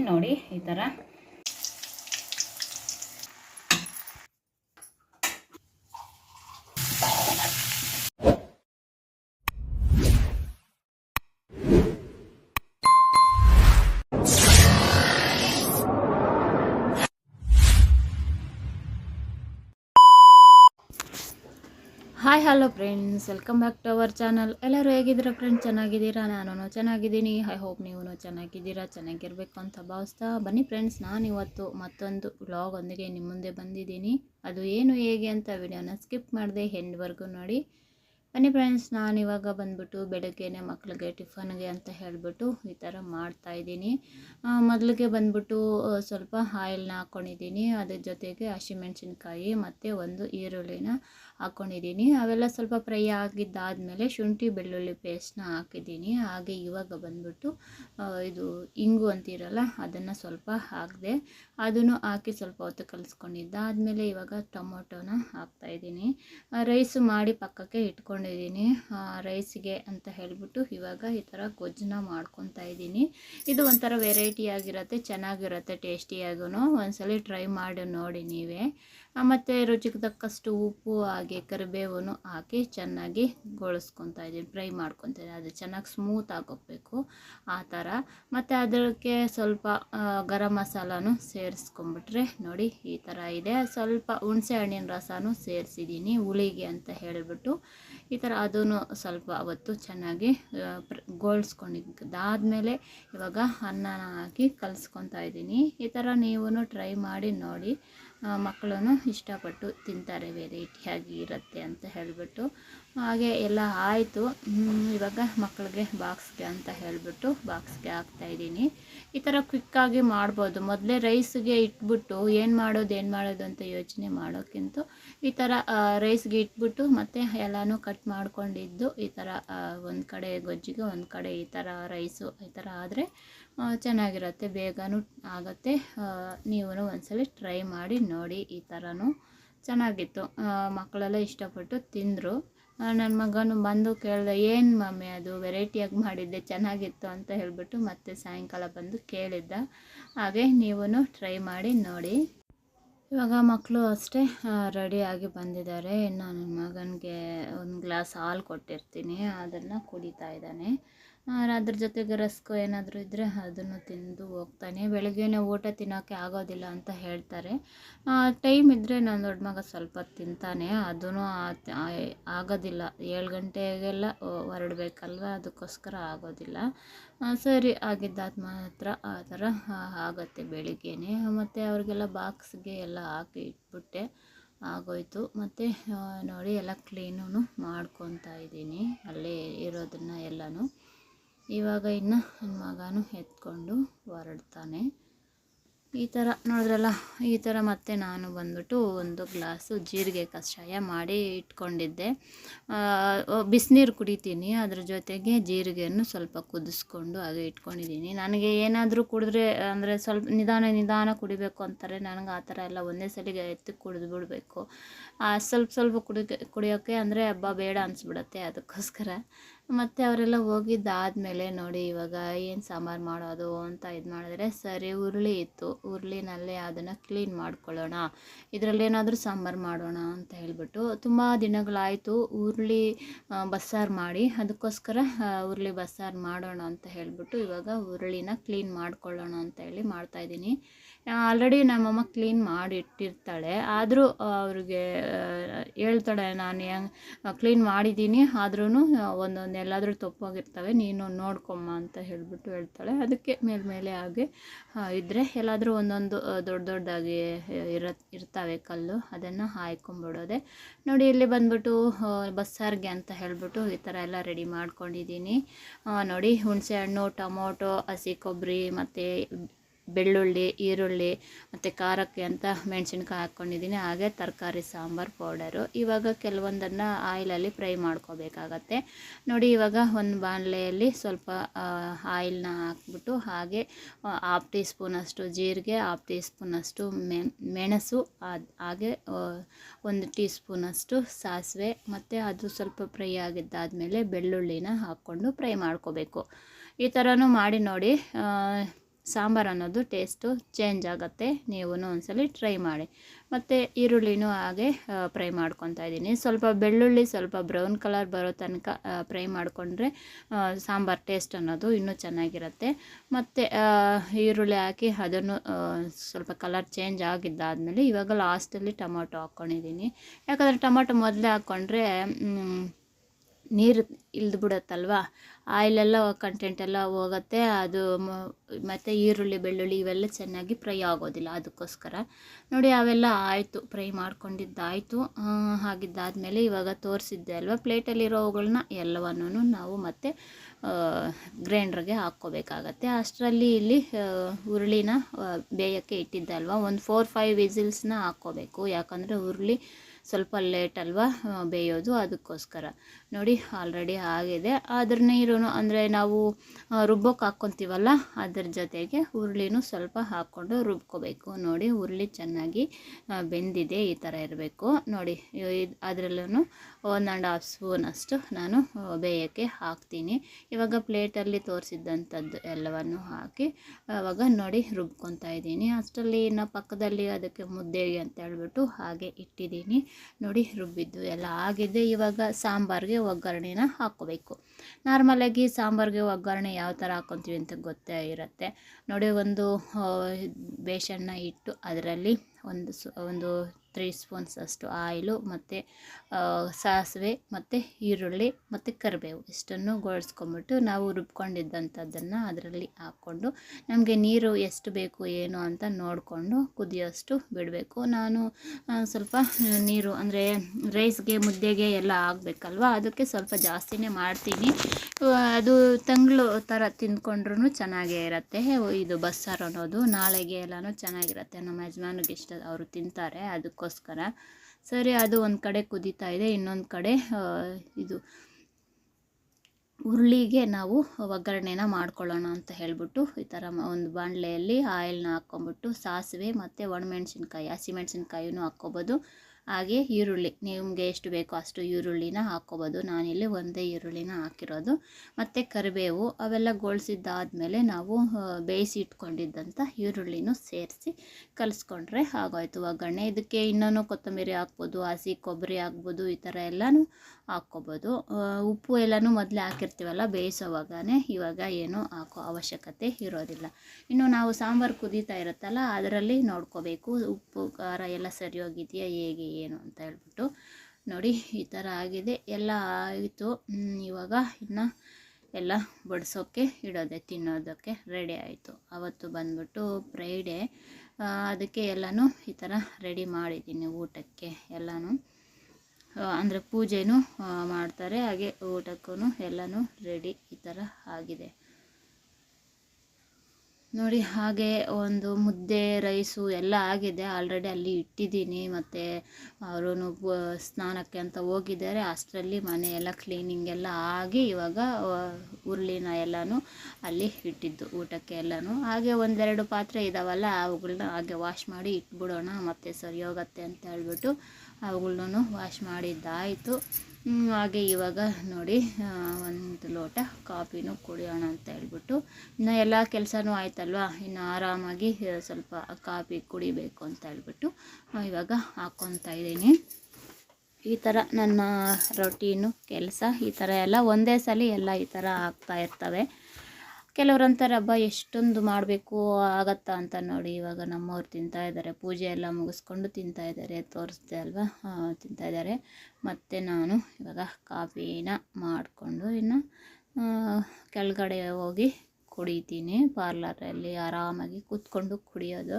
ನೋಡಿ ಈ ಥರ hello friends welcome back to our channel ಎಲ್ಲರೂ ಹೇಗಿದ್ದೀರಾ ಫ್ರೆಂಡ್ಸ್ ಚೆನ್ನಾಗಿದ್ದೀರಾ? ನಾನು ಚೆನ್ನಾಗಿದ್ದೀನಿ. ಐ ಹೋಪ್ ನೀವು ಚೆನ್ನಾಗಿದ್ದೀರಾ, ಚೆನ್ನಾಗಿರಬೇಕು ಅಂತ ಭಾವಿಸ್ತಾ ಬನ್ನಿ ಫ್ರೆಂಡ್ಸ್ ನಾನು ಇವತ್ತು ಮತ್ತೊಂದು ವ್ಲಾಗ್ ಒಂದಿಗೆ ನಿಮ್ಮ ಮುಂದೆ ಬಂದಿದ್ದೀನಿ. ಅದು ಏನು ಹೇಗೆ ಅಂತ ವಿಡಿಯೋನ ಸ್ಕಿಪ್ ಮಾಡಿದೆ ಹೆಂಡ್ವರೆಗೂ ನೋಡಿ. ಬನ್ನಿ ಫ್ರೆಂಡ್ಸ್ ನಾನು ಇವಾಗ ಬಂದ್ಬಿಟ್ಟು ಬೆಳಗ್ಗೆನೆ ಮಕ್ಕಳಿಗೆ ಟಿಫನ್ಗೆ ಅಂತ ಹೇಳಿಬಿಟ್ಟು ಈ ಥರ ಮಾಡ್ತಾಯಿದ್ದೀನಿ ಮೊದಲಿಗೆ ಬಂದ್ಬಿಟ್ಟು ಸ್ವಲ್ಪ ಆಯಿಲ್ನ ಹಾಕ್ಕೊಂಡಿದ್ದೀನಿ ಅದ್ರ ಜೊತೆಗೆ ಹಸಿಮೆಣ್ಸಿನ್ಕಾಯಿ ಮತ್ತು ಒಂದು ಈರುಳ್ಳಿನ ಹಾಕ್ಕೊಂಡಿದ್ದೀನಿ ಅವೆಲ್ಲ ಸ್ವಲ್ಪ ಫ್ರೈ ಆಗಿದ್ದಾದಮೇಲೆ ಶುಂಠಿ ಬೆಳ್ಳುಳ್ಳಿ ಪೇಸ್ಟ್ನ ಹಾಕಿದ್ದೀನಿ. ಹಾಗೆ ಇವಾಗ ಬಂದ್ಬಿಟ್ಟು ಇದು ಇಂಗು ಅಂತಿರಲ್ಲ, ಅದನ್ನು ಸ್ವಲ್ಪ ಹಾಕಿದೆ, ಅದನ್ನು ಹಾಕಿ ಸ್ವಲ್ಪ ಹೊತ್ತು ಕಲಿಸ್ಕೊಂಡಿದ್ದಾದಮೇಲೆ ಇವಾಗ ಟೊಮೊಟೊನ ಹಾಕ್ತಾಯಿದ್ದೀನಿ ರೈಸು ಮಾಡಿ ಪಕ್ಕಕ್ಕೆ ಇಟ್ಕೊಂಡಿದ್ದೀನಿ ರೈಸ್ಗೆ ಅಂತ ಹೇಳಿಬಿಟ್ಟು ಇವಾಗ ಈ ಥರ ಗೊಜ್ಜನ್ನ ಮಾಡ್ಕೊತಾ ಇದ್ದೀನಿ. ಇದು ಒಂಥರ ವೆರೈಟಿ ಆಗಿರುತ್ತೆ, ಚೆನ್ನಾಗಿರುತ್ತೆ ಟೇಸ್ಟಿಯಾಗೂ ಒಂದ್ಸಲ ಟ್ರೈ ಮಾಡಿ ನೋಡಿ ನೀವೇ. ಮತ್ತು ರುಚಿಗೆ ತಕ್ಕಷ್ಟು ಉಪ್ಪು, ಹಾಗೆ ಕರಿಬೇವನ್ನು ಹಾಕಿ ಚೆನ್ನಾಗಿ ಗೊಳಿಸ್ಕೊತಾ ಇದ್ದೀನಿ. ಫ್ರೈ ಮಾಡ್ಕೊತಾ ಅದು ಚೆನ್ನಾಗಿ ಸ್ಮೂತ್ ಆಗೋಗ್ಬೇಕು ಆ ಥರ. ಮತ್ತು ಅದಕ್ಕೆ ಸ್ವಲ್ಪ ಗರಂ ಮಸಾಲಾನು ಸೇರಿಸ್ಕೊಂಬಿಟ್ರೆ ನೋಡಿ ಈ ಥರ ಇದೆ. ಸ್ವಲ್ಪ ಹುಣಸೆ ಹಣ್ಣಿನ ರಸನೂ ಸೇರಿಸಿದ್ದೀನಿ, ಹುಳಿಗೆ ಅಂತ ಹೇಳಿಬಿಟ್ಟು. ಈ ಥರ ಅದೂ ಸ್ವಲ್ಪ ಅವತ್ತು ಚೆನ್ನಾಗಿ ಗೋಳಿಸ್ಕೊಂಡಿದ್ದಾದಮೇಲೆ ಇವಾಗ ಅನ್ನನ ಹಾಕಿ ಕಲಿಸ್ಕೊತಾ ಇದ್ದೀನಿ. ಈ ಥರ ನೀವು ಟ್ರೈ ಮಾಡಿ ನೋಡಿ. ಮಕ್ಕಳು ಇಷ್ಟಪಟ್ಟು ತಿಂತಾರೆ ವೆರೈಟಿಯಾಗಿ ಇರುತ್ತೆ ಅಂತ ಹೇಳಿಬಿಟ್ಟು. ಹಾಗೆ ಎಲ್ಲ ಆಯಿತು. ಇವಾಗ ಮಕ್ಕಳಿಗೆ ಬಾಕ್ಸ್ಗೆ ಅಂತ ಹೇಳಿಬಿಟ್ಟು ಬಾಕ್ಸ್ಗೆ ಹಾಕ್ತಾಯಿದ್ದೀನಿ ಈ ಥರ ಕ್ವಿಕ್ಕಾಗಿ ಮಾಡ್ಬೋದು. ಮೊದಲೇ ರೈಸ್ಗೆ ಇಟ್ಬಿಟ್ಟು ಏನು ಮಾಡೋದು ಏನು ಮಾಡೋದು ಅಂತ ಯೋಚನೆ ಮಾಡೋಕ್ಕಿಂತ ಈ ಥರ ರೈಸ್ಗೆ ಇಟ್ಬಿಟ್ಟು ಮತ್ತು ಎಲ್ಲನೂ ಕಟ್ ಮಾಡ್ಕೊಂಡಿದ್ದು ಈ ಥರ ಒಂದು ಕಡೆ ಗೊಜ್ಜಿಗೆ, ಒಂದು ಕಡೆ ಈ ಥರ ರೈಸು ಈ ಥರ ಆದರೆ ಚೆನ್ನಾಗಿರುತ್ತೆ, ಬೇಗನೂ ಆಗುತ್ತೆ. ನೀವು ಒಂದ್ಸಲ ಟ್ರೈ ಮಾಡಿ ನೋಡಿ, ಈ ಥರನೂ ಚೆನ್ನಾಗಿತ್ತು. ಮಕ್ಕಳೆಲ್ಲ ಇಷ್ಟಪಟ್ಟು ತಿಂದರು. ನನ್ನ ಮಗನು ಬಂದು ಕೇಳಿದೆ, ಏನು ಮಮ್ಮಿ ಅದು? ವೆರೈಟಿಯಾಗಿ ಮಾಡಿದ್ದೆ, ಚೆನ್ನಾಗಿತ್ತು ಅಂತ ಹೇಳಿಬಿಟ್ಟು ಮತ್ತೆ ಸಾಯಂಕಾಲ ಬಂದು ಕೇಳಿದ್ದ. ಹಾಗೆ ನೀವು ಟ್ರೈ ಮಾಡಿ ನೋಡಿ. ಇವಾಗ ಮಕ್ಕಳು ಅಷ್ಟೇ ರೆಡಿಯಾಗಿ ಬಂದಿದ್ದಾರೆ. ಇನ್ನು ನನ್ನ ಮಗನಿಗೆ ಒಂದು ಗ್ಲಾಸ್ ಹಾಲು ಕೊಟ್ಟಿರ್ತೀನಿ. ಅದನ್ನು ಕುಡಿತಾ ಇದ್ದಾನೆ. ಅದ್ರ ಜೊತೆಗೆ ರಸ್ಕು ಏನಾದರೂ ಇದ್ದರೆ ಅದನ್ನು ತಿಂದು ಹೋಗ್ತಾನೆ. ಬೆಳಗ್ಗೆನೇ ಊಟ ತಿನ್ನೋಕ್ಕೆ ಆಗೋದಿಲ್ಲ ಅಂತ ಹೇಳ್ತಾರೆ. ಟೈಮ್ ಇದ್ದರೆ ನನ್ನ ದೊಡ್ಡ ಮಗ ಸ್ವಲ್ಪ ತಿಂತಾನೆ. ಅದೂ ಆಗೋದಿಲ್ಲ. ಏಳು ಗಂಟೆಗೆಲ್ಲ ಹೊರಡ್ಬೇಕಲ್ವ? ಅದಕ್ಕೋಸ್ಕರ ಆಗೋದಿಲ್ಲ. ಸರಿ ಆಗಿದ್ದಾದ ಮಾತ್ರ. ಆ ಥರ ಆಗುತ್ತೆ ಬೆಳಿಗ್ಗೆನೆ. ಮತ್ತು ಅವ್ರಿಗೆಲ್ಲ ಬಾಕ್ಸ್ಗೆ ಎಲ್ಲ ಹಾಕಿ ಇಟ್ಬಿಟ್ಟೆ. ಆಗೋಯ್ತು. ಮತ್ತು ನೋಡಿ ಎಲ್ಲ ಕ್ಲೀನೂ ಮಾಡ್ಕೊತಾ ಇದ್ದೀನಿ. ಅಲ್ಲೇ ಇರೋದನ್ನು ಎಲ್ಲನೂ. ಇವಾಗ ಇನ್ನು ನನ್ನ ಮಗನೂ ಎತ್ಕೊಂಡು ಹೊರಡ್ತಾನೆ. ಈ ಥರ ನೋಡಿದ್ರಲ್ಲ, ಈ ಥರ ಮತ್ತೆ ನಾನು ಬಂದ್ಬಿಟ್ಟು ಒಂದು ಗ್ಲಾಸು ಜೀರಿಗೆ ಕಷಾಯ ಮಾಡಿ ಇಟ್ಕೊಂಡಿದ್ದೆ. ಬಿಸಿನೀರು ಕುಡಿತೀನಿ, ಅದ್ರ ಜೊತೆಗೆ ಜೀರಿಗೆಯನ್ನು ಸ್ವಲ್ಪ ಕುದಿಸ್ಕೊಂಡು ಹಾಗೆ ಇಟ್ಕೊಂಡಿದ್ದೀನಿ. ನನಗೆ ಏನಾದರೂ ಕುಡಿದ್ರೆ, ಅಂದರೆ ಸ್ವಲ್ಪ ನಿಧಾನ ನಿಧಾನ ಕುಡಿಬೇಕು ಅಂತಾರೆ. ನನಗೆ ಆ ಥರ ಎಲ್ಲ ಒಂದೇ ಸಲಿಗೆ ಎತ್ತಿ ಕುಡಿದು ಬಿಡಬೇಕು ಸ್ವಲ್ಪ ಸ್ವಲ್ಪ ಕುಡಿ ಕುಡಿಯೋಕ್ಕೆ ಅಂದರೆ ಹಬ್ಬ ಬೇಡ ಅನಿಸ್ಬಿಡತ್ತೆ ಅದಕ್ಕೋಸ್ಕರ. ಮತ್ತು ಅವರೆಲ್ಲ ಹೋಗಿದ್ದಾದಮೇಲೆ ನೋಡಿ ಇವಾಗ ಏನು ಸಾಂಬಾರು ಮಾಡೋದು ಅಂತ ಇದು ಮಾಡಿದ್ರೆ ಸರಿ ಉರುಳಿ ಇತ್ತು. ಉರುಳಿನಲ್ಲಿ ಅದನ್ನು ಕ್ಲೀನ್ ಮಾಡ್ಕೊಳ್ಳೋಣ. ಇದರಲ್ಲೇನಾದರೂ ಸಾಂಬಾರು ಮಾಡೋಣ ಅಂತ ಹೇಳಿಬಿಟ್ಟು ತುಂಬ ದಿನಗಳಾಯಿತು ಉರುಳಿ ಬಸ್ಸಾರು ಮಾಡಿ. ಅದಕ್ಕೋಸ್ಕರ ಹುರುಳಿ ಬಸ್ಸಾರು ಮಾಡೋಣ ಅಂತ ಹೇಳಿಬಿಟ್ಟು ಇವಾಗ ಉರುಳಿನ ಕ್ಲೀನ್ ಮಾಡ್ಕೊಳ್ಳೋಣ ಅಂತ ಹೇಳಿ ಮಾಡ್ತಾಯಿದ್ದೀನಿ ಆಲ್ರೆಡಿ ನಮ್ಮಮ್ಮ ಕ್ಲೀನ್ ಮಾಡಿ ಇಟ್ಟಿರ್ತಾಳೆ ಆದರೂ ಅವ್ರಿಗೆ ಹೇಳ್ತಾಳೆ, ನಾನು ಹೆಂಗೆ ಕ್ಲೀನ್ ಮಾಡಿದ್ದೀನಿ. ಆದ್ರೂ ಒಂದೊಂದು ಎಲ್ಲಾದರೂ ತಪ್ಪಾಗಿರ್ತವೆ, ನೀನು ನೋಡ್ಕೊಮ್ಮ ಅಂತ ಹೇಳಿಬಿಟ್ಟು ಹೇಳ್ತಾಳೆ. ಅದಕ್ಕೆ ಮೇಲ್ಮೇಲೆ ಹಾಗೆ ಇದ್ದರೆ ಎಲ್ಲಾದರೂ ಒಂದೊಂದು ದೊಡ್ಡ ದೊಡ್ಡದಾಗಿ ಇರ ಇರ್ತವೆ ಕಲ್ಲು, ಅದನ್ನು ಹಾಯ್ಕೊಂಬಿಡೋದೆ. ನೋಡಿ, ಇಲ್ಲಿ ಬಂದ್ಬಿಟ್ಟು ಬಸ್ಸಾರಿಗೆ ಅಂತ ಹೇಳಿಬಿಟ್ಟು ಈ ಥರ ಎಲ್ಲ ರೆಡಿ ಮಾಡ್ಕೊಂಡಿದ್ದೀನಿ. ನೋಡಿ, ಹುಣಸೆ ಹಣ್ಣು, ಟೊಮೊಟೊ, ಹಸಿ ಕೊಬ್ಬರಿ, ಮತ್ತು ಬೆಳ್ಳುಳ್ಳಿ, ಈರುಳ್ಳಿ ಮತ್ತು ಖಾರಕ್ಕೆ ಅಂತ ಮೆಣಸಿನ್ಕಾಯಿ ಹಾಕ್ಕೊಂಡಿದ್ದೀನಿ. ಹಾಗೆ ತರಕಾರಿ, ಸಾಂಬಾರು, ಪೌಡರು. ಇವಾಗ ಕೆಲವೊಂದನ್ನು ಆಯಿಲಲ್ಲಿ ಫ್ರೈ ಮಾಡ್ಕೋಬೇಕಾಗತ್ತೆ. ನೋಡಿ, ಇವಾಗ ಒಂದು ಬಾಣಲೆಯಲ್ಲಿ ಸ್ವಲ್ಪ ಆಯಿಲ್ನ ಹಾಕ್ಬಿಟ್ಟು ಹಾಗೆ ಹಾಫ್ ಟೀ ಸ್ಪೂನಷ್ಟು ಜೀರಿಗೆ, ಹಾಫ್ ಟೀ ಸ್ಪೂನಷ್ಟು ಮೆಣಸು ಹಾಗೆ ಒಂದು ಟೀ ಸ್ಪೂನಷ್ಟು ಸಾಸಿವೆ ಮತ್ತು ಅದು ಸ್ವಲ್ಪ ಫ್ರೈ ಆಗಿದ್ದಾದಮೇಲೆ ಬೆಳ್ಳುಳ್ಳಿನ ಹಾಕ್ಕೊಂಡು ಫ್ರೈ ಮಾಡ್ಕೋಬೇಕು. ಈ ಥರನೂ ಮಾಡಿ ನೋಡಿ ಸಾಂಬಾರು ಅನ್ನೋದು ಟೇಸ್ಟು ಚೇಂಜ್ ಆಗುತ್ತೆ. ನೀವು ಒಂದ್ಸಲಿ ಟ್ರೈ ಮಾಡಿ. ಮತ್ತು ಈರುಳ್ಳಿನೂ ಹಾಗೆ ಫ್ರೈ ಮಾಡ್ಕೊತಾ ಇದ್ದೀನಿ. ಸ್ವಲ್ಪ ಬೆಳ್ಳುಳ್ಳಿ, ಸ್ವಲ್ಪ ಬ್ರೌನ್ ಕಲರ್ ಬರೋ ತನಕ ಫ್ರೈ ಮಾಡಿಕೊಂಡ್ರೆ ಸಾಂಬಾರು ಟೇಸ್ಟ್ ಅನ್ನೋದು ಇನ್ನೂ ಚೆನ್ನಾಗಿರುತ್ತೆ. ಮತ್ತು ಈರುಳ್ಳಿ ಹಾಕಿ ಅದನ್ನು ಸ್ವಲ್ಪ ಕಲರ್ ಚೇಂಜ್ ಆಗಿದ್ದಾದಮೇಲೆ ಇವಾಗ ಲಾಸ್ಟಲ್ಲಿ ಟೊಮೊಟೊ ಹಾಕ್ಕೊಂಡಿದ್ದೀನಿ ಯಾಕಂದರೆ ಟೊಮೊಟೊ ಮೊದಲೇ ಹಾಕ್ಕೊಂಡ್ರೆ ನೀರು ಇಳ್ದು ಬಿಡುತ್ತಲ್ವ ಆಯಿಲೆಲ್ಲ ಕಂಟೆಂಟ್ ಎಲ್ಲ ಹೋಗುತ್ತೆ, ಅದು ಮತ್ತು ಈರುಳ್ಳಿ, ಬೆಳ್ಳುಳ್ಳಿ ಇವೆಲ್ಲ ಚೆನ್ನಾಗಿ ಫ್ರೈ ಆಗೋದಿಲ್ಲ ಅದಕ್ಕೋಸ್ಕರ. ನೋಡಿ, ಅವೆಲ್ಲ ಆಯಿತು, ಫ್ರೈ ಮಾಡ್ಕೊಂಡಿದ್ದಾಯಿತು. ಹಾಗಿದ್ದಾದಮೇಲೆ ಇವಾಗ ತೋರಿಸಿದ್ದೆ ಅಲ್ವಾ ಪ್ಲೇಟಲ್ಲಿರೋವುಗಳನ್ನ ಎಲ್ಲವನ್ನೂ ನಾವು ಮತ್ತೆ ಗ್ರೈಂಡ್ರಿಗೆ ಹಾಕ್ಕೋಬೇಕಾಗತ್ತೆ. ಅಷ್ಟರಲ್ಲಿ ಇಲ್ಲಿ ಹುರುಳಿನ ಬೇಯೋಕ್ಕೆ ಇಟ್ಟಿದ್ದೆ ಅಲ್ವ, ಒಂದು ಫೋರ್ ಫೈವ್ ವಿಸಿಲ್ಸ್ನ ಹಾಕ್ಕೋಬೇಕು. ಯಾಕಂದರೆ ಹುರುಳಿ ಸ್ವಲ್ಪ ಲೇಟ್ ಅಲ್ವಾ ಬೇಯೋದು ಅದಕ್ಕೋಸ್ಕರ. ನೋಡಿ ಆಲ್ರೆಡಿ ಆಗಿದೆ. ಅದ್ರ ನೀರು ಅಂದರೆ ನಾವು ರುಬ್ಬೋಕೆ ಹಾಕ್ಕೊತೀವಲ್ಲ, ಅದ್ರ ಜೊತೆಗೆ ಹುರುಳಿನೂ ಸ್ವಲ್ಪ ಹಾಕ್ಕೊಂಡು ರುಬ್ಕೋಬೇಕು. ನೋಡಿ, ಹುರುಳಿ ಚೆನ್ನಾಗಿ ಬೆಂದಿದೆ, ಈ ಥರ ಇರಬೇಕು. ನೋಡಿ ಅದರಲ್ಲೂ ಒನ್ ಆ್ಯಂಡ್ ಹಾಫ್ ಸ್ಪೂನ್ ಅಷ್ಟು ನಾನು ಬೇಯೋಕ್ಕೆ ಹಾಕ್ತೀನಿ. ಇವಾಗ ಪ್ಲೇಟಲ್ಲಿ ತೋರಿಸಿದ್ದಂಥದ್ದು ಎಲ್ಲವನ್ನು ಹಾಕಿ ಆವಾಗ ನೋಡಿ ರುಬ್ಕೊತಾ ಇದ್ದೀನಿ. ಅಷ್ಟರಲ್ಲಿ ಇನ್ನು ಪಕ್ಕದಲ್ಲಿ ಅದಕ್ಕೆ ಮುದ್ದೆಗೆ ಅಂತ ಹೇಳ್ಬಿಟ್ಟು ಹಾಗೆ ಇಟ್ಟಿದ್ದೀನಿ. ನೋಡಿ ರುಬ್ಬಿದ್ದು ಎಲ್ಲ ಆಗಿದೆ. ಇವಾಗ ಸಾಂಬಾರಿಗೆ ಒಗ್ಗರಣೆನ ಹಾಕೋಬೇಕು ನಾರ್ಮಲಾಗಿ ಸಾಂಬಾರಿಗೆ ಒಗ್ಗರಣೆ ಯಾವ ಥರ ಹಾಕ್ಕೊತೀವಿ ಅಂತ ಗೊತ್ತೇ ಇರುತ್ತೆ. ನೋಡಿ ಒಂದು ಬೇಷನ್ನ ಇಟ್ಟು ಅದರಲ್ಲಿ ಒಂದು ಒಂದು ತ್ರೀ ಸ್ಪೂನ್ಸ್ ಅಷ್ಟು ಆಯಿಲು ಮತ್ತು ಸಾಸಿವೆ ಮತ್ತು ಈರುಳ್ಳಿ ಮತ್ತು ಕರಿಬೇವು ಇಷ್ಟನ್ನು ಗೋಳಿಸ್ಕೊಂಬಿಟ್ಟು ನಾವು ರುಬ್ಕೊಂಡಿದ್ದಂಥದ್ದನ್ನು ಅದರಲ್ಲಿ ಹಾಕ್ಕೊಂಡು ನಮಗೆ ನೀರು ಎಷ್ಟು ಬೇಕು ಏನು ಅಂತ ನೋಡಿಕೊಂಡು ಕುದಿಯೋಷ್ಟು ಬಿಡಬೇಕು. ನಾನು ಸ್ವಲ್ಪ ನೀರು ಅಂದರೆ ರೈಸ್ಗೆ ಮುದ್ದೆಗೆ ಎಲ್ಲ ಆಗಬೇಕಲ್ವ ಅದಕ್ಕೆ ಸ್ವಲ್ಪ ಜಾಸ್ತಿನೇ ಮಾಡ್ತೀನಿ. ಅದು ತಂಗ್ಳು ಥರ ತಿಂದ್ಕೊಂಡ್ರೂ ಚೆನ್ನಾಗೇ ಇರುತ್ತೆ. ಇದು ಬಸ್ಸಾರು ಅನ್ನೋದು ನಾಳೆಗೆ ಎಲ್ಲನೂ ಚೆನ್ನಾಗಿರುತ್ತೆ. ನಮ್ಮ ಯಜಮಾನಿಗೆ ಇಷ್ಟ, ಅವರು ತಿಂತಾರೆ. ಅದಕ್ಕೋಸ್ಕರ ಸರಿ, ಅದು ಒಂದು ಕಡೆ ಕುದೀತಾ ಇದೆ, ಇನ್ನೊಂದು ಕಡೆ ಇದು ಹುರುಳಿಗೆ ನಾವು ಒಗ್ಗರಣೆನ ಮಾಡ್ಕೊಳ್ಳೋಣ ಅಂತ ಹೇಳ್ಬಿಟ್ಟು ಈ ಥರ ಒಂದು ಬಾಣಲೆಯಲ್ಲಿ ಆಯಿಲ್ನ ಹಾಕ್ಕೊಂಬಿಟ್ಟು ಸಾಸಿವೆ ಮತ್ತು ಒಣಮೆಣ್ಸಿನ್ಕಾಯಿ, ಹಸಿಮೆಣ್ಸಿನ್ಕಾಯಿನೂ ಹಾಕ್ಕೊಬೋದು. ಹಾಗೆ ಈರುಳ್ಳಿ. ನಿಮಗೆ ಎಷ್ಟು ಬೇಕೋ ಅಷ್ಟು ಈರುಳ್ಳಿನ ಹಾಕ್ಕೋಬೋದು. ನಾನಿಲ್ಲಿ ಒಂದೇ ಈರುಳ್ಳಿನ ಹಾಕಿರೋದು. ಮತ್ತು ಕರಿಬೇವು ಅವೆಲ್ಲ ಗೋಳಿಸಿದ್ದಾದಮೇಲೆ ನಾವು ಬೇಯಿಸಿ ಇಟ್ಕೊಂಡಿದ್ದಂಥ ಈರುಳ್ಳಿನೂ ಸೇರಿಸಿ ಕಲಿಸ್ಕೊಂಡ್ರೆ ಆಗೋಯ್ತು ಒಗ್ಗರಣೆ ಇದಕ್ಕೆ ಇನ್ನೂ ಕೊತ್ತಂಬರಿ ಹಾಕ್ಬೋದು, ಹಸಿ ಕೊಬ್ಬರಿ ಹಾಕ್ಬೋದು, ಈ ಥರ ಎಲ್ಲನೂ ಹಾಕ್ಕೋಬೋದು. ಉಪ್ಪು ಎಲ್ಲನೂ ಮೊದಲೇ ಹಾಕಿರ್ತೀವಲ್ಲ ಬೇಯಿಸೋವಾಗನೇ ಇವಾಗ ಏನೂ ಹಾಕೋ ಅವಶ್ಯಕತೆ ಇರೋದಿಲ್ಲ. ಇನ್ನು ನಾವು ಸಾಂಬಾರು ಕುದೀತಾ ಇರುತ್ತಲ್ಲ, ಅದರಲ್ಲಿ ನೋಡ್ಕೋಬೇಕು. ಉಪ್ಪು, ಖಾರ ಎಲ್ಲ ಸರಿ ಹೋಗಿದೆಯಾ ಹೇಗೆ ಏನು ಅಂತ ಹೇಳ್ಬಿಟ್ಟು ನೋಡಿ, ಈ ಥರ ಆಗಿದೆ. ಎಲ್ಲ ಆಯಿತು. ಇವಾಗ ಇನ್ನು ಎಲ್ಲ ಬಡಿಸೋಕ್ಕೆ ಇಡೋದೆ, ತಿನ್ನೋದಕ್ಕೆ ರೆಡಿ ಆಯಿತು. ಅವತ್ತು ಬಂದ್ಬಿಟ್ಟು ಫ್ರೈಡೇ ಅದಕ್ಕೆ ಎಲ್ಲನೂ ಈ ಥರ ರೆಡಿ ಮಾಡಿದ್ದೀನಿ ಊಟಕ್ಕೆ ಎಲ್ಲನೂ. ಅಂದರೆ ಪೂಜೆನೂ ಮಾಡ್ತಾರೆ. ಹಾಗೆ ಊಟಕ್ಕೂ ಎಲ್ಲನೂ ರೆಡಿ ಈ ಥರ ಆಗಿದೆ. ನೋಡಿ ಹಾಗೆ ಒಂದು ಮುದ್ದೆ, ರೈಸು ಎಲ್ಲ ಆಗಿದೆ. ಆಲ್ರೆಡಿ ಅಲ್ಲಿ ಇಟ್ಟಿದ್ದೀನಿ. ಮತ್ತು ಅವರು ಸ್ನಾನಕ್ಕೆ ಅಂತ ಹೋಗಿದ್ದಾರೆ. ಅಷ್ಟರಲ್ಲಿ ಮನೆ ಎಲ್ಲ ಕ್ಲೀನಿಂಗ್ ಎಲ್ಲ ಆಗಿ ಇವಾಗ ಉರುಳಿನ ಎಲ್ಲನೂ ಅಲ್ಲಿ ಇಟ್ಟಿದ್ದು, ಊಟಕ್ಕೆ ಎಲ್ಲನೂ. ಹಾಗೆ ಒಂದೆರಡು ಪಾತ್ರೆ ಇದಾವಲ್ಲ ಅವುಗಳನ್ನ ಹಾಗೆ ವಾಶ್ ಮಾಡಿ ಇಟ್ಬಿಡೋಣ. ಮತ್ತು ಸರಿ ಹೋಗತ್ತೆ ಅಂತ ಹೇಳ್ಬಿಟ್ಟು ಅವುಗಳನ್ನೂ ವಾಶ್ ಮಾಡಿದ್ದಾಯಿತು. ಹಾಗೆ ಇವಾಗ ನೋಡಿ ಒಂದು ಲೋಟ ಕಾಫಿನೂ ಕುಡಿಯೋಣ ಅಂತ ಹೇಳ್ಬಿಟ್ಟು ಇನ್ನು ಎಲ್ಲ ಕೆಲಸನೂ ಆಯ್ತಲ್ವಾ? ಇನ್ನು ಆರಾಮಾಗಿ ಸ್ವಲ್ಪ ಕಾಫಿ ಕುಡಿಬೇಕು ಅಂತ ಹೇಳ್ಬಿಟ್ಟು ಇವಾಗ ಹಾಕ್ಕೊತಾ ಇದ್ದೀನಿ. ಈ ಥರ ನನ್ನ ರೊಟೀನು, ಕೆಲಸ ಈ ಥರ ಎಲ್ಲ ಒಂದೇ ಸಲ ಎಲ್ಲ ಈ ಥರ ಆಗ್ತಾ ಇರ್ತವೆ. ಕೆಲವ್ರು ಅಂತಾರೆ ಹಬ್ಬ ಎಷ್ಟೊಂದು ಮಾಡಬೇಕು ಆಗತ್ತಾ? ಅಂತ ನೋಡಿ ಇವಾಗ ನಮ್ಮವ್ರು ತಿಂತಾ ಇದ್ದಾರೆ. ಪೂಜೆ ಎಲ್ಲ ಮುಗಿಸ್ಕೊಂಡು ತಿಂತಾ ಇದ್ದಾರೆ. ತೋರಿಸ್ದೆ ಅಲ್ವಾ? ತಿಂತಾ ಇದ್ದಾರೆ. ಮತ್ತು ನಾನು ಇವಾಗ ಕಾಫಿನ ಮಾಡಿಕೊಂಡು ಇನ್ನು ಕೆಳಗಡೆ ಹೋಗಿ ಕುಡಿತೀನಿ. ಪಾರ್ಲರಲ್ಲಿ ಆರಾಮಾಗಿ ಕೂತ್ಕೊಂಡು ಕುಡಿಯೋದು.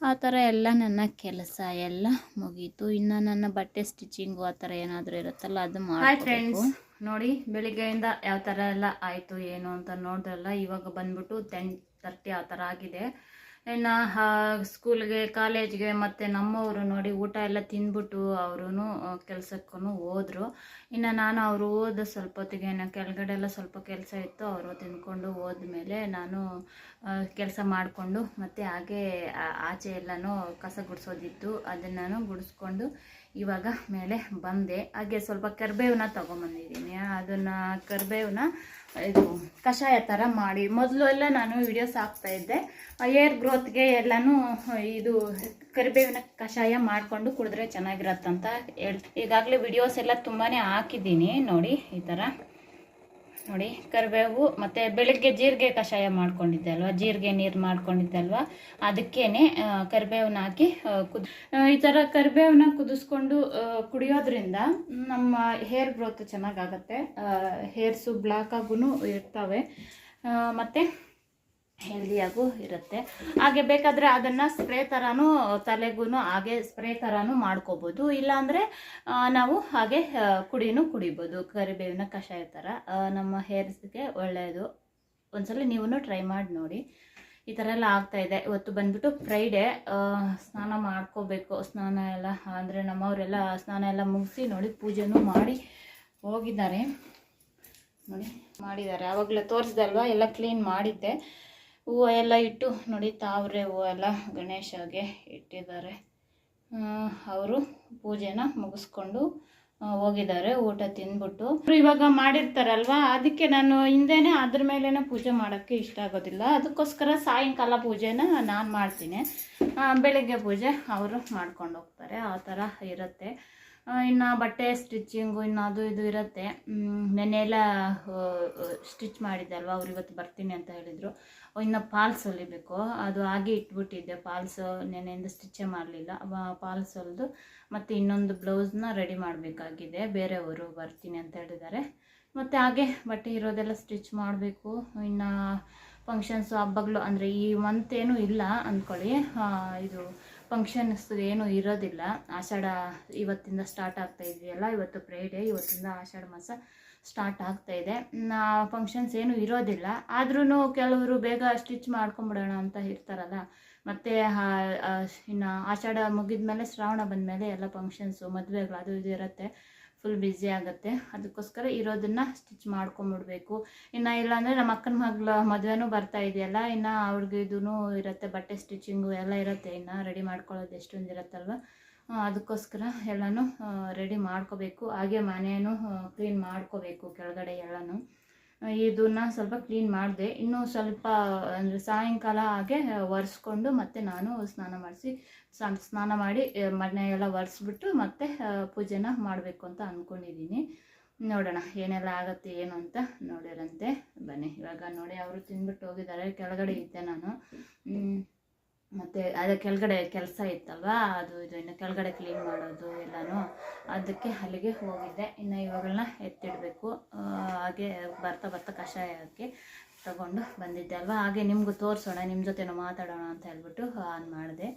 ಆ ಥರ ಎಲ್ಲ ನನ್ನ ಕೆಲಸ ಎಲ್ಲ ಮುಗೀತು. ಇನ್ನು ನನ್ನ ಬಟ್ಟೆ ಸ್ಟಿಚಿಂಗು ಆ ಥರ ಏನಾದರೂ ಇರುತ್ತಲ್ಲ ಅದು ಮಾಡಿ ನೋಡಿ, ಬೆಳಿಗ್ಗೆಯಿಂದ ಯಾವ ಥರ ಎಲ್ಲ ಆಯಿತು, ಏನು ಅಂತ ನೋಡಿದ್ರಲ್ಲ, ಇವಾಗ ಬಂದ್ಬಿಟ್ಟು ಟೆನ್ ತರ್ಟಿ ಆ ಥರ ಆಗಿದೆ. ಇನ್ನು ಸ್ಕೂಲ್ಗೆ ಕಾಲೇಜ್ಗೆ ಮತ್ತು ನಮ್ಮವರು ನೋಡಿ ಊಟ ಎಲ್ಲ ತಿಂದ್ಬಿಟ್ಟು ಅವರು ಕೆಲಸಕ್ಕೂ ಹೋದರು. ಇನ್ನು ನಾನು ಅವರು ಹೋದ ಸ್ವಲ್ಪ ಹೊತ್ತಿಗೆ ಕೆಳಗಡೆ ಎಲ್ಲ ಸ್ವಲ್ಪ ಕೆಲಸ ಇತ್ತು, ಅವರು ತಿಂದ್ಕೊಂಡು ಹೋದ್ಮೇಲೆ ನಾನು ಕೆಲಸ ಮಾಡಿಕೊಂಡು ಮತ್ತು ಹಾಗೆ ಆಚೆ ಎಲ್ಲನೂ ಕಸ ಗುಡಿಸೋದಿತ್ತು. ಅದನ್ನು ಗುಡಿಸ್ಕೊಂಡು ಇವಾಗ ಮೇಲೆ ಬಂದೆ. ಹಾಗೆ ಸ್ವಲ್ಪ ಕರಿಬೇವನ್ನ ತೊಗೊಂಬಂದಿದ್ದೀನಿ. ಅದನ್ನು ಕರಿಬೇವನ್ನ ಇದು ಕಷಾಯ ಥರ ಮಾಡಿ. ಮೊದಲು ಎಲ್ಲ ನಾನು ವಿಡಿಯೋಸ್ ಹಾಕ್ತಾ ಇದ್ದೆ. ಏರ್ ಗ್ರೋತ್ಗೆ ಎಲ್ಲನೂ ಇದು ಕರಿಬೇವಿನ ಕಷಾಯ ಮಾಡಿಕೊಂಡು ಕುಡಿದ್ರೆ ಚೆನ್ನಾಗಿರತ್ತಂತ ಹೇಳ್ ಈಗಾಗಲೇ ವಿಡಿಯೋಸ್ ಎಲ್ಲ ತುಂಬಾ ಹಾಕಿದ್ದೀನಿ ನೋಡಿ ಈ ಥರ ನೋಡಿ, ಕರಿಬೇವು ಮತ್ತು ಬೆಳಗ್ಗೆ ಜೀರಿಗೆ ಕಷಾಯ ಮಾಡ್ಕೊಂಡಿದ್ದೆ ಅಲ್ವಾ? ಜೀರಿಗೆ ನೀರು ಮಾಡ್ಕೊಂಡಿದ್ದೆ ಅಲ್ವಾ? ಅದಕ್ಕೇನೆ ಕರಿಬೇವನ್ನ ಹಾಕಿ ಕುದ್ ಈ ಥರ ಕರಿಬೇವನ್ನ ಕುದಿಸ್ಕೊಂಡು ಕುಡಿಯೋದ್ರಿಂದ ನಮ್ಮ ಹೇರ್ ಗ್ರೋತ್ ಚೆನ್ನಾಗಾಗತ್ತೆ. ಹೇರ್ಸು ಬ್ಲಾಕ್ ಇರ್ತವೆ. ಮತ್ತು ಹೆಲ್ದಿಯಾಗೂ ಇರುತ್ತೆ. ಹಾಗೆ ಬೇಕಾದರೆ ಅದನ್ನು ಸ್ಪ್ರೇ ಥರನೂ ತಲೆಗೂ ಹಾಗೆ ಸ್ಪ್ರೇ ಥರನೂ ಮಾಡ್ಕೋಬೋದು. ಇಲ್ಲಾಂದರೆ ನಾವು ಹಾಗೆ ಕುಡಿನೂ ಕುಡಿಬೋದು. ಕರಿಬೇವಿನ ಕಷಾಯ ಥರ ನಮ್ಮ ಹೇರ್ಸ್ಗೆ ಒಳ್ಳೆಯದು ಒಂದ್ಸಲ ನೀವು ಟ್ರೈ ಮಾಡಿ ನೋಡಿ. ಈ ಥರ ಎಲ್ಲ ಇದೆ. ಇವತ್ತು ಬಂದ್ಬಿಟ್ಟು ಫ್ರೈಡೇ ಸ್ನಾನ ಮಾಡ್ಕೋಬೇಕು. ಸ್ನಾನ ಎಲ್ಲ, ಅಂದರೆ ನಮ್ಮವರೆಲ್ಲ ಸ್ನಾನ ಎಲ್ಲ ಮುಗಿಸಿ ನೋಡಿ ಪೂಜೆನೂ ಮಾಡಿ ಹೋಗಿದ್ದಾರೆ. ನೋಡಿ, ಮಾಡಿದ್ದಾರೆ. ಆವಾಗಲೇ ತೋರಿಸಿದಲ್ವಾ ಎಲ್ಲ ಕ್ಲೀನ್ ಮಾಡಿದ್ದೆ. ಹೂವು ಎಲ್ಲ ಇಟ್ಟು ನೋಡಿ ತಾವ್ರೆ ಹೂವು ಎಲ್ಲ ಗಣೇಶಗೆ ಇಟ್ಟಿದ್ದಾರೆ. ಅವರು ಪೂಜೆನ ಮುಗಿಸ್ಕೊಂಡು ಹೋಗಿದ್ದಾರೆ, ಊಟ ತಿಂದ್ಬಿಟ್ಟು. ಇವಾಗ ಮಾಡಿರ್ತಾರಲ್ವಾ? ಅದಕ್ಕೆ ನಾನು ಹಿಂದೆನೆ ಅದ್ರ ಮೇಲೇನೆ ಪೂಜೆ ಮಾಡೋಕ್ಕೆ ಇಷ್ಟ ಆಗೋದಿಲ್ಲ. ಅದಕ್ಕೋಸ್ಕರ ಸಾಯಂಕಾಲ ಪೂಜೆನ ನಾನು ಮಾಡ್ತೀನಿ. ಬೆಳಿಗ್ಗೆ ಪೂಜೆ ಅವರು ಮಾಡ್ಕೊಂಡು ಹೋಗ್ತಾರೆ. ಆ ಥರ ಇರುತ್ತೆ. ಇನ್ನು ಬಟ್ಟೆ ಸ್ಟಿಚ್ಚಿಂಗು ಇನ್ನು ಅದು ಇದು ಇರುತ್ತೆ. ನೆನ್ನೆ ಎಲ್ಲ ಸ್ಟಿಚ್ ಮಾಡಿದ್ದೆ ಅಲ್ವಾ? ಅವ್ರು ಇವತ್ತು ಬರ್ತೀನಿ ಅಂತ ಹೇಳಿದರು. ಇನ್ನು ಪಾಲ್ಸ್ ಹೊಲಿಬೇಕು. ಅದು ಹಾಗೆ ಇಟ್ಬಿಟ್ಟಿದ್ದೆ. ಪಾಲ್ಸ್ ನೆನೆಯಿಂದ ಸ್ಟಿಚ್ಚೇ ಮಾಡಲಿಲ್ಲ. ಪಾಲ್ಸ್ ಹೊಲಿದು ಮತ್ತು ಇನ್ನೊಂದು ಬ್ಲೌಸ್ನ ರೆಡಿ ಮಾಡಬೇಕಾಗಿದೆ. ಬೇರೆಯವರು ಬರ್ತೀನಿ ಅಂತ ಹೇಳಿದ್ದಾರೆ. ಮತ್ತು ಹಾಗೆ ಬಟ್ಟೆ ಇರೋದೆಲ್ಲ ಸ್ಟಿಚ್ ಮಾಡಬೇಕು. ಇನ್ನು ಫಂಕ್ಷನ್ಸು ಹಬ್ಬಗಳು ಅಂದರೆ ಈ ಮಂತ್ ಏನೂ ಇಲ್ಲ ಅಂದ್ಕೊಳ್ಳಿ. ಇದು ಫಂಕ್ಷನ್ಸ್ ಏನೂ ಇರೋದಿಲ್ಲ. ಆಷಾಢ ಇವತ್ತಿಂದ ಸ್ಟಾರ್ಟ್ ಆಗ್ತಾ ಇದೆಯಲ್ಲ, ಇವತ್ತು ಫ್ರೈಡೇ ಇವತ್ತಿಂದ ಆಷಾಢ ಮಾಸ. ಸ್ಟಾರ್ಟ್ ಆಗ್ತಾ ಇದೆ. ಫಂಕ್ಷನ್ಸ್ ಏನೂ ಇರೋದಿಲ್ಲ. ಆದ್ರೂ ಕೆಲವರು ಬೇಗ ಸ್ಟಿಚ್ ಮಾಡ್ಕೊಂಬಿಡೋಣ ಅಂತ ಇರ್ತಾರಲ್ಲ ಮತ್ತು ಇನ್ನು ಆಷಾಢ ಮುಗಿದ್ಮೇಲೆ ಶ್ರಾವಣ ಬಂದಮೇಲೆ ಎಲ್ಲ ಫಂಕ್ಷನ್ಸು ಮದುವೆಗಳು ಅದು ಇದು ಇರುತ್ತೆ. ಫುಲ್ ಬ್ಯುಸಿ ಆಗುತ್ತೆ. ಅದಕ್ಕೋಸ್ಕರ ಇರೋದನ್ನ ಸ್ಟಿಚ್ ಮಾಡ್ಕೊಂಬಿಡ್ಬೇಕು. ಇನ್ನು ಇಲ್ಲಾಂದರೆ ನಮ್ಮ ಅಕ್ಕನ ಮಗಳ ಮದುವೆನೂ ಬರ್ತಾ ಇದೆಯಲ್ಲ, ಇನ್ನು ಅವ್ರಿಗೆ ಇದೂ ಇರುತ್ತೆ. ಬಟ್ಟೆ ಸ್ಟಿಚಿಂಗು ಎಲ್ಲ ಇರುತ್ತೆ ಇನ್ನು ರೆಡಿ ಮಾಡ್ಕೊಳ್ಳೋದು ಎಷ್ಟೊಂದು ಇರುತ್ತಲ್ವ? ಅದಕ್ಕೋಸ್ಕರ ಎಲ್ಲನೂ ರೆಡಿ ಮಾಡ್ಕೋಬೇಕು. ಹಾಗೆ ಮನೆಯೂ ಕ್ಲೀನ್ ಮಾಡ್ಕೋಬೇಕು ಕೆಳಗಡೆ ಎಲ್ಲನೂ ಇದನ್ನು ಸ್ವಲ್ಪ ಕ್ಲೀನ್ ಮಾಡಿದೆ. ಇನ್ನೂ ಸ್ವಲ್ಪ, ಅಂದರೆ ಸಾಯಂಕಾಲ ಹಾಗೆ ಒರೆಸ್ಕೊಂಡು ಮತ್ತೆ ನಾನು ಸ್ನಾನ ಮಾಡಿಸಿ ಸ್ನಾನ ಮಾಡಿ ಮನೆಯೆಲ್ಲ ಒರೆಸ್ಬಿಟ್ಟು ಮತ್ತೆ ಪೂಜೆನ ಮಾಡಬೇಕು ಅಂತ ಅಂದ್ಕೊಂಡಿದ್ದೀನಿ ನೋಡೋಣ ಏನೆಲ್ಲ ಆಗುತ್ತೆ, ಏನು ಅಂತ ನೋಡಿರಂತೆ. ಬನ್ನಿ, ಇವಾಗ ನೋಡಿ, ಅವರು ತಿಂದ್ಬಿಟ್ಟು ಹೋಗಿದ್ದಾರೆ. ಕೆಳಗಡೆ ಇದ್ದೆ ನಾನು. ಮತ್ತು ಅದೇ ಕೆಳಗಡೆ ಕೆಲಸ ಇತ್ತಲ್ವಾ, ಅದು ಇದು ಇನ್ನು ಕೆಳಗಡೆ ಕ್ಲೀನ್ ಮಾಡೋದು ಎಲ್ಲನೂ, ಅದಕ್ಕೆ ಅಲ್ಲಿಗೆ ಹೋಗಿದ್ದೆ. ಇನ್ನು ಇವಾಗಳನ್ನ ಎತ್ತಿಡಬೇಕು. ಹಾಗೆ ಬರ್ತಾ ಬರ್ತಾ ಕಷಾಯಕ್ಕೆ ತಗೊಂಡು ಬಂದಿದ್ದೆ ಅಲ್ವಾ. ಹಾಗೆ ನಿಮಗೂ ತೋರಿಸೋಣ ನಿಮ್ಮ ಜೊತೆನೂ ಮಾತಾಡೋಣ ಅಂತ ಹೇಳ್ಬಿಟ್ಟು ಆನ್ ಮಾಡಿದೆ.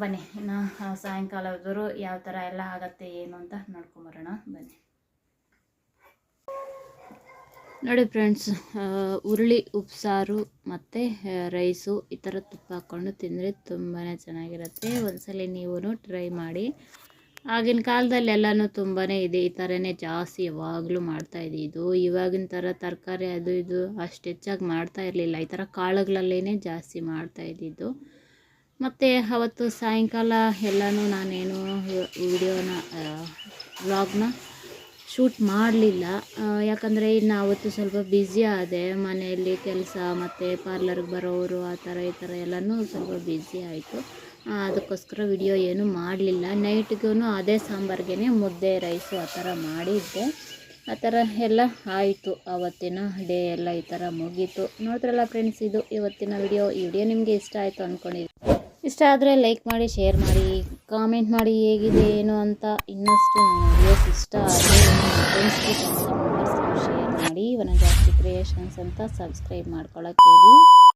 ಬನ್ನಿ, ಇನ್ನು ಸಾಯಂಕಾಲ ಸಾಯಂಕಾಲದವರು ಯಾವ ಥರ ಎಲ್ಲ ಆಗತ್ತೆ ಏನು ಅಂತ ನೋಡ್ಕೊಂಬರೋಣ, ಬನ್ನಿ. ನೋಡಿ ಫ್ರೆಂಡ್ಸ್ ಉರುಳಿ, ಉಪ್ಸಾರು ಮತ್ತು ರೈಸು ಈ ಥರ ತುಪ್ಪ ಹಾಕ್ಕೊಂಡು ತಿಂದರೆ ತುಂಬಾ ಚೆನ್ನಾಗಿರುತ್ತೆ. ಒಂದ್ಸಲ ನೀವು ಟ್ರೈ ಮಾಡಿ. ಆಗಿನ ಕಾಲದಲ್ಲಿ ಎಲ್ಲನೂ ತುಂಬಾ ಇದೆ. ಈ ಥರನೇ ಜಾಸ್ತಿ ಯಾವಾಗಲೂ ಮಾಡ್ತಾ ಇದ್ದಿದ್ದು ಇವಾಗಿನ ಥರ ತರಕಾರಿ ಅದು ಇದು ಅಷ್ಟು ಹೆಚ್ಚಾಗಿ ಮಾಡ್ತಾ ಇರಲಿಲ್ಲ. ಈ ಥರ ಕಾಳುಗಳಲ್ಲೇ ಜಾಸ್ತಿ ಮಾಡ್ತಾ ಇದ್ದಿದ್ದು ಮತ್ತು ಅವತ್ತು ಸಾಯಂಕಾಲ ಎಲ್ಲನೂ ನಾನೇನು ವಿಡಿಯೋನ ವ್ಲಾಗ್ನ ಶೂಟ್ ಮಾಡಲಿಲ್ಲ. ಯಾಕಂದರೆ ಇನ್ನು ಆವತ್ತು ಸ್ವಲ್ಪ ಬ್ಯುಸಿ ಆದೆ. ಮನೆಯಲ್ಲಿ ಕೆಲಸ, ಮತ್ತು ಪಾರ್ಲರ್ಗೆ ಬರೋರು ಆ ಥರ ಈ ಥರ ಎಲ್ಲನೂ ಸ್ವಲ್ಪ ಬ್ಯುಸಿ ಆಯಿತು. ಅದಕ್ಕೋಸ್ಕರ ವಿಡಿಯೋ ಏನೂ ಮಾಡಲಿಲ್ಲ. ನೈಟ್ಗೂ ಅದೇ ಸಾಂಬಾರ್ಗೆ ಮುದ್ದೆ ರೈಸು ಆ ಥರ ಮಾಡಿದ್ದೆ. ಆ ಥರ ಎಲ್ಲ ಆಯಿತು. ಆವತ್ತಿನ ಡೇ ಎಲ್ಲ ಈ ಥರ ಮುಗೀತು. ನೋಡಿದ್ರಲ್ಲ ಫ್ರೆಂಡ್ಸ್ ಇದು ಇವತ್ತಿನ ವಿಡಿಯೋ ಈ ವಿಡಿಯೋ ನಿಮಗೆ ಇಷ್ಟ ಆಯಿತು ಅಂದ್ಕೊಂಡಿದ್ದೆ ಇಷ್ಟ ಆದರೆ ಲೈಕ್ ಮಾಡಿ ಶೇರ್ ಮಾಡಿ ಕಾಮೆಂಟ್ ಮಾಡಿ ಹೇಗಿದೆ, ಏನು ಅಂತ ಇನ್ನಷ್ಟು ನನ್ನ ವಿಡಿಯೋಸ್ ಇಷ್ಟ ಆದರೆ ಸಬ್ಸ್ಕ್ರೈಬ್ ಮಾಡಿ ವನಜಾಸ್ತಿ ಕ್ರಿಯೇಷನ್ಸ್ ಅಂತ ಸಬ್ಸ್ಕ್ರೈಬ್ ಮಾಡ್ಕೊಳ್ಳೋಕೆ ಹೇಳಿ